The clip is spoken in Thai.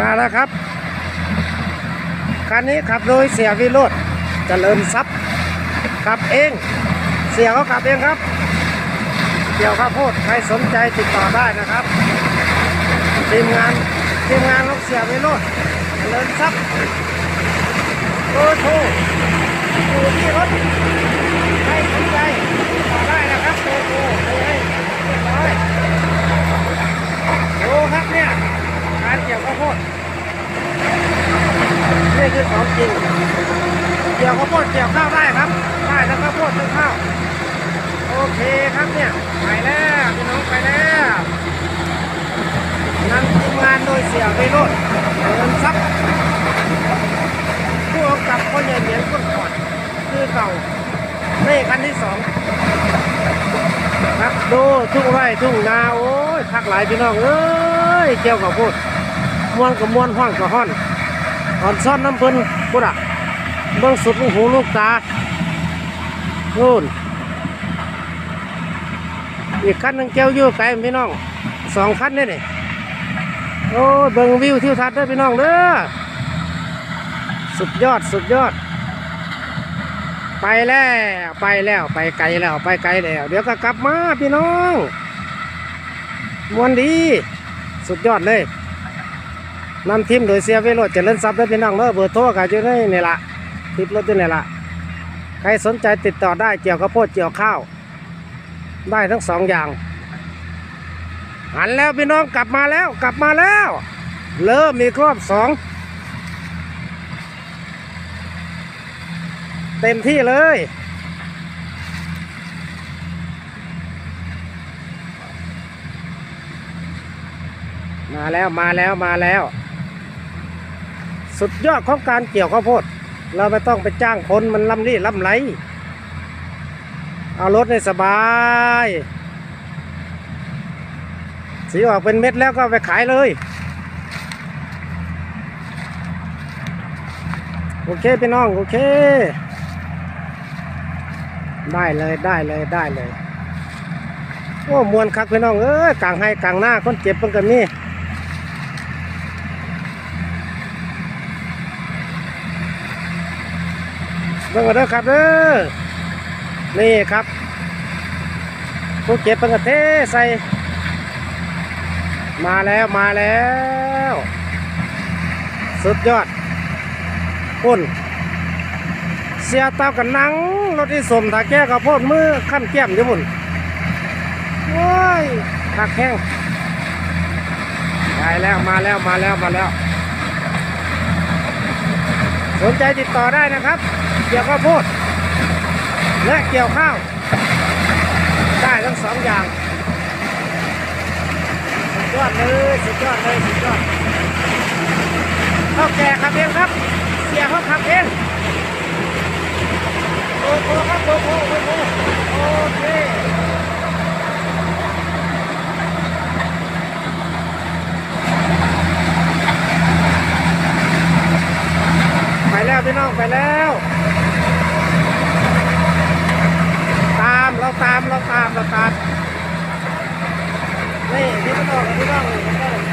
มาแล้วครับ คันนี้ขับโดยเสียวิโรธเจริญทรัพย์ขับเอง เสียเขาขับเองครับ เกี่ยวข้าวโพดใครสนใจติดต่อได้นะครับ ทีมงานทีมงานของเสียวิโรธเจริญทรัพย์โทรโทรอยู่ที่รถใครสนใจติดต่อได้นะครับโทรโทรไปให้เรียบร้อยดูครับเนี่ย กี่ยวข้าวโพดนี่คือของจริง เกี่ยวข้าวโพดเกี่ยวข้าวได้ครับ ได้ทั้งข้าวโพดทั้งข้าว โอเคครับเนี่ยไปแล้วพี่น้องไปแล้วนำทีมงานโดยเสี่ยไปโรดเงินทรัพย์ผู้กำกับพ่อใหญ่เหมียนก้นก่อนคือเก่านี่คันที่สองครับดูทุ่งไร่ทุ่งนาโอ้ยคักหลายพี่น้องเอ้ยเกี่ยวกับพูด ม้วนกับม้วนห้องกับห้อนอ่อนซ่อนน้ำเพิ่นพุดอะเบื้องสุดลูกหูลูกตานู่นอีกคันหนึงแก้วอยู่ไกลพี่น้องสองคันนี่นี่โอ้เบิ่งวิวทิวทัศน์เด้อพี่น้องเด้อสุดยอดสุดยอด ไปแล้วไปแล้วไปไกลแล้วไปไกลแล้ว เดี๋ยวก็กลับมาพี่น้องมวนดี สุดยอดเลย นำทีมโดยเสียเวโรดเจริญทรัพย์ได้พี่น้องเนอะเบอร์โทรก็อยู่ในนี่ละคลิปรถอยู่นี่ละใครสนใจติดต่อได้เกี่ยวกับโพดเกี่ยวข้าว ได้ทั้งสองอย่าง หันแล้วพี่น้องกลับมาแล้วกลับมาแล้ว เริ่มมีครอบสองเต็มที่เลยมาแล้วมาแล้วมาแล้ว สุดยอดของการเกี่ยวข้าวโพด เราไม่ต้องไปจ้างคนมันลำนี่ลำไร เอารถในสบาย สีออกเป็นเม็ดแล้วก็ไปขายเลย โอเคพี่น้อง โอเค ได้เลยได้เลยได้เลย โอ้มวนคักพี่น้อง เอ้ยกลางให้กลางหน้าคนเจ็บเพิ่งกัน เบิ่งกันเด้อครับเด้อนี่ครับผู้เก็บเพิ่งกระเทใส่ มาแล้วมาแล้ว สุดยอดปุ่นเสียเตากันนังรถที่สมถาแก้กับโพดมือขั้นแก้มอยู่บุ่นโอ้ยตักแห้งไปแล้วมาแล้วมาแล้วมาแล้ว สนใจติดต่อได้นะครับ เกี่ยวข้าวโพดและเกี่ยวข้าว ได้ทั้งสองอย่างสุดยอดเลยสุดยอดเลยสุดยอดข้าวแก่ขับเองครับ เสียเขาขับเองโอ้โหครับโอ้โหโอ้โหโอเคไปแล้วพี่น้องไปแล้ว ตามเรา ตามเราตามเราตามนี่ที่พี่น้องพี่น้อง